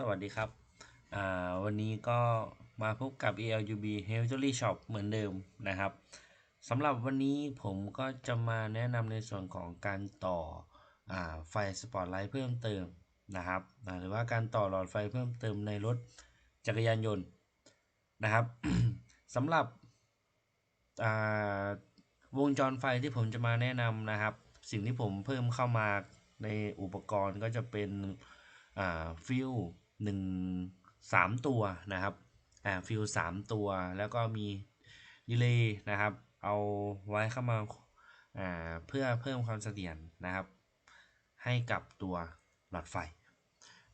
สวัสดีครับวันนี้ก็มาพบกับ ELUB Healthly Shop เหมือนเดิมนะครับสำหรับวันนี้ผมก็จะมาแนะนำในส่วนของการต่ออไฟสปอตไลท์เพิ่มเติมนะครับหรือว่าการต่อหลอดไฟเพิ่มเติมในรถจักรยานยนต์นะครับสำหรับวงจรไฟที่ผมจะมาแนะนำนะครับ สิ่งที่ผมเพิ่มเข้ามาในอุปกรณ์ก็จะเป็นฟิล หนึ่งสามตัวนะครับอ่าฟิลสามตัว แล้วก็มีดิเลย์นะครับ เอาไว้เข้ามาอ่าเพื่อเพิ่มความเสถียรนะครับ ให้กับตัวหลอดไฟ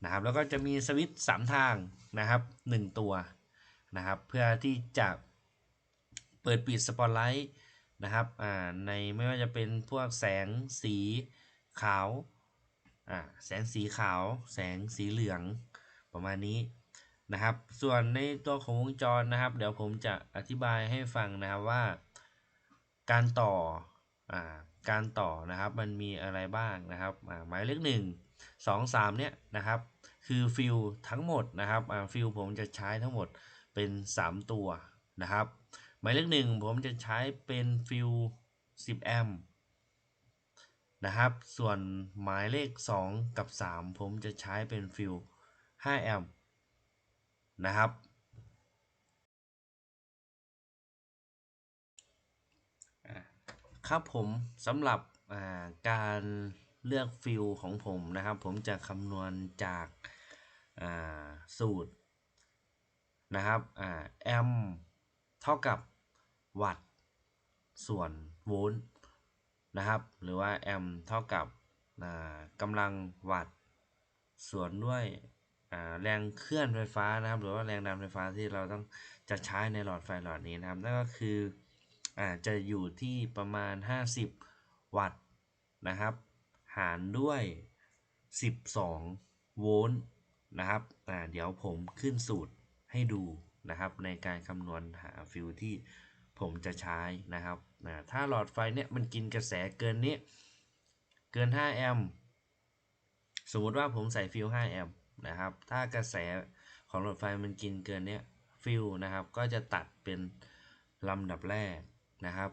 นะครับ แล้วก็จะมีสวิตช์สามทางนะครับหนึ่งตัวนะครับ เพื่อที่จะเปิดปิดสปอตไลท์นะครับอ่าในไม่ว่าจะเป็นพวกแสงสีขาวอ่าแสงสีขาว แสงสีเหลือง ประมาณนี้นะครับ ส่วนในตัวของวงจรนะครับ เดี๋ยวผมจะอธิบายให้ฟังนะครับว่า การต่ออการต่อนะครับมันมีอะไรบ้างนะครับหมายเลขหนึ่งสองสามเนี่ยนะครับ คือฟิลทั้งหมดนะครับฟิลผมจะใช้ทั้งหมดเป็น 3 ตัวนะครับ หมายเลขหนึ่งผมจะใช้เป็นฟิล10 แอมป์นะครับ ส่วนหมายเลข 2 กับ 3 ผมจะใช้เป็นฟิล 5 แอมป์นะครับ ครับผมสำหรับการเลือกฟิลของผมนะครับ ผมจะคำนวณจากสูตรนะครับแอมป์เท่ากับวัตต์ส่วนโวลต์นะครับ หรือว่าแอมเท่ากับกำลังวัตต์ส่วนด้วย แรงเคลื่อนไฟฟ้านะครับ หรือว่าแรงดันไฟฟ้าที่เราต้องจะใช้ในหลอดไฟหลอดนี้นะครับนั่นก็คืออจะอยู่ที่ประมาณ 50 วัตต์นะครับ หารด้วย 12 โวลต์นะครับเดี๋ยวผมขึ้นสูตรให้ดูนะครับ ในการคำนวณหาฟิลที่ผมจะใช้นะครับนะถ้าหลอดไฟเนี่ยมันกินกระแสเกินนี้ เกิน 5 แอมป์สมมติว่าผมใส่ฟิล5แอมป์ นะครับ ถ้ากระแสของหลดไฟมันกินเกินเนี้ยฟิลนะครับ ก็จะตัดเป็นลำดับแรกนะครับ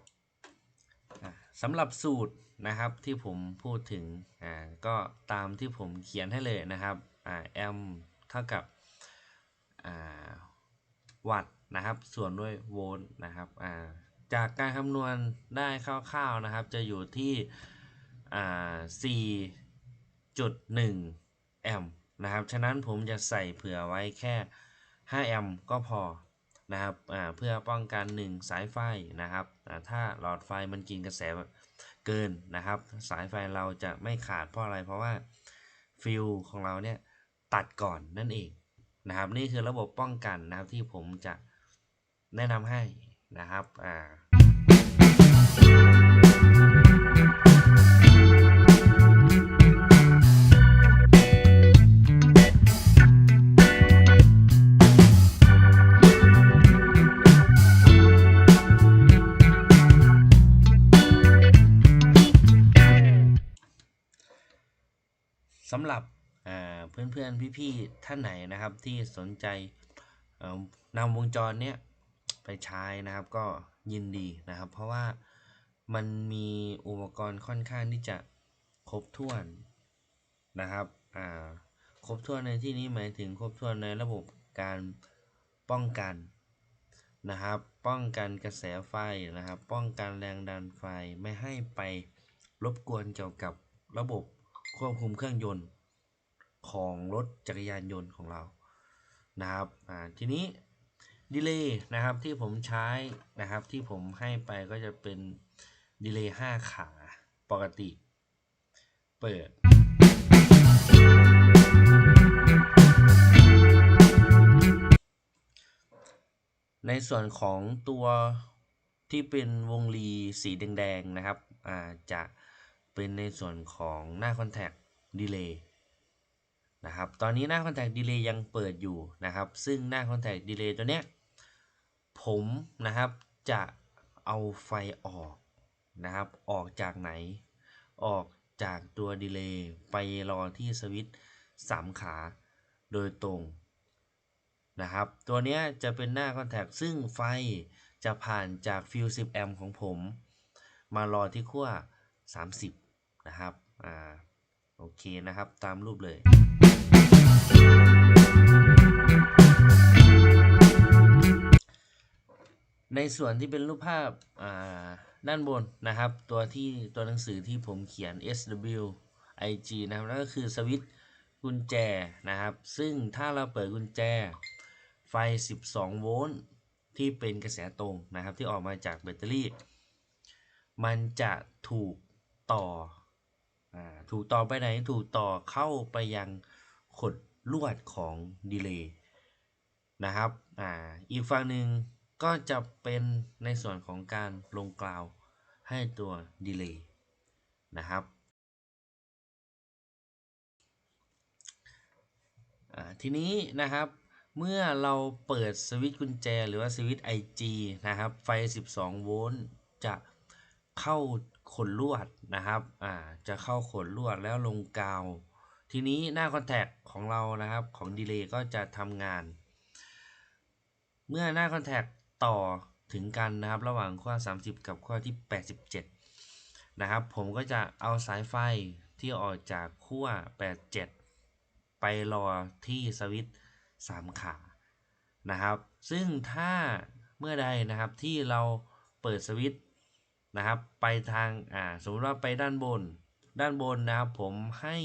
สำหรับสูตรนะครับที่ผมพูดถึงอ่าก็ตามที่ผมเขียนให้เลยนะครับอ่าแอมเท่ากับอ่าวัตต์นะครับ ส่วนด้วยโวลต์นะครับอ่าจากการคำนวณได้คร่าวๆนะครับ จะอยู่ที่อ่า4.1 แอมป์ นะครับ ฉะนั้นผมจะใส่เผื่อไว้แค่ 5 แอมป์ก็พอนะครับเพื่อป้องกัน 1 สายไฟนะครับ ถ้าหลอดไฟมันกินกระแสเกินนะครับ สายไฟเราจะไม่ขาดเพราะอะไรเพราะว่าฟิลของเราเนี่ยตัดก่อนนั่นเองนะครับ นี่คือระบบป้องกันนะครับที่ผมจะแนะนำให้นะครับอ่า สำหรับเพื่อนเพื่อนพี่ๆท่านไหนนะครับที่สนใจนำวงจรเนี้ยไปใช้นะครับก็ยินดีนะครับ เพราะว่ามันมีอุปกรณ์ค่อนข้างที่จะครบถ้วนนะครับครบถ้วนในที่นี้หมายถึงครบถ้วนในระบบการป้องกันนะครับ ป้องกันกระแสไฟนะครับ ป้องกันแรงดันไฟไม่ให้ไปรบกวนเกี่ยวกับระบบ ควบคุมเครื่องยนต์ของรถจักรยานยนต์ของเรานะครับอ่าทีนี้ดีเลย์นะครับที่ผมใช้นะครับที่ผมให้ไปก็จะเป็นดีเลย์5ขาปกติ เปิดในส่วนของตัวที่เป็นวงรีสีแดงๆนะครับ จะ เป็นในส่วนของหน้าคอนแทคดีเลย์นะครับ ตอนนี้หน้าคอนแทคดีเลย์ยังเปิดอยู่นะครับ ซึ่งหน้าคอนแทคดีเลย์ตัวเนี้ยผมนะครับจะเอาไฟออกนะครับ ออกจากไหน ออกจากตัวดีเลย์ไปรอที่สวิตช์สามขาโดยตรงนะครับ ตัวเนี้ยจะเป็นหน้าคอนแทคซึ่งไฟจะผ่านจากฟิว10 แอมป์ของผม มารอที่ขั้ว 30 นะครับอ่าโอเคนะครับตามรูปเลยในส่วนที่เป็นรูปภาพอ่าด้านบนนะครับ ตัวที่ตัวหนังสือที่ผมเขียน SW IG นะครับนั่นก็คือสวิตช์กุญแจนะครับ ซึ่งถ้าเราเปิดกุญแจไฟ 12 โวลต์ที่เป็นกระแสตรงนะครับ ที่ออกมาจากแบตเตอรี่ มันจะถูกต่อ ถูกต่อไปไหนถูกต่อเข้าไปยังขดลวดของดีเลย์นะครับอ่าอีกฝั่งหนึ่งก็จะเป็นในส่วนของการลงกล่าวให้ตัวดีเลย์นะครับทีนี้นะครับเมื่อเราเปิดสวิตช์กุญแจหรือว่าสวิตช์ IG นะครับไฟ 12 โวลต์จะเข้า ขนลวดนะครับอ่าจะเข้าขนลวดแล้วลงกาว ทีนี้หน้าคอนแทคของเรานะครับของดีเลย์ก็จะทำงาน เมื่อหน้าคอนแทคต่อถึงกันนะครับระหว่างขั้ว30 กับขั้วที่ 87 นะครับ ผมก็จะเอาสายไฟที่ออกจากขั้ว 87 ไปรอที่สวิตช์3ขานะครับ ซึ่งถ้าเมื่อใดนะครับที่เราเปิดสวิตช์ นะครับ ไปทางอ่าสมมติว่าไปด้านบน ด้านบนนะครับ ผมให้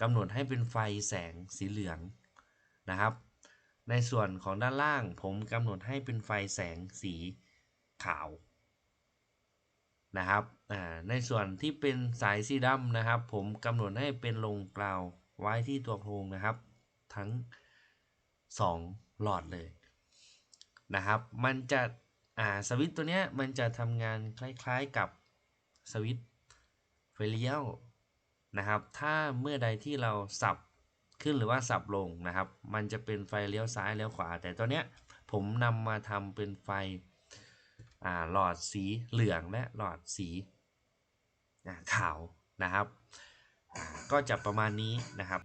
กำหนดให้เป็นไฟแสงสีเหลืองนะครับ ในส่วนของด้านล่าง ผมกำหนดให้เป็นไฟแสงสีขาวนะครับอ่าในส่วนที่เป็นสายสีดำนะครับ ผมกำหนดให้เป็นลงกล่าวไว้ที่ตัวโครงนะครับ ทั้ง 2 หลอดเลยนะครับ มันจะ อ่าสวิตตัวเนี้ยมันจะทำงานคล้ายๆกับสวิตไฟเลี้ยวนะครับ ถ้าเมื่อใดที่เราสับขึ้นหรือว่าสับลงนะครับ มันจะเป็นไฟเลี้ยวซ้ายเลี้ยวขวา แต่ตัวเนี้ยผมนำมาทำเป็นไฟอ่าหลอดสีเหลืองและหลอดสีขาวนะครับ ก็จะประมาณนี้นะครับ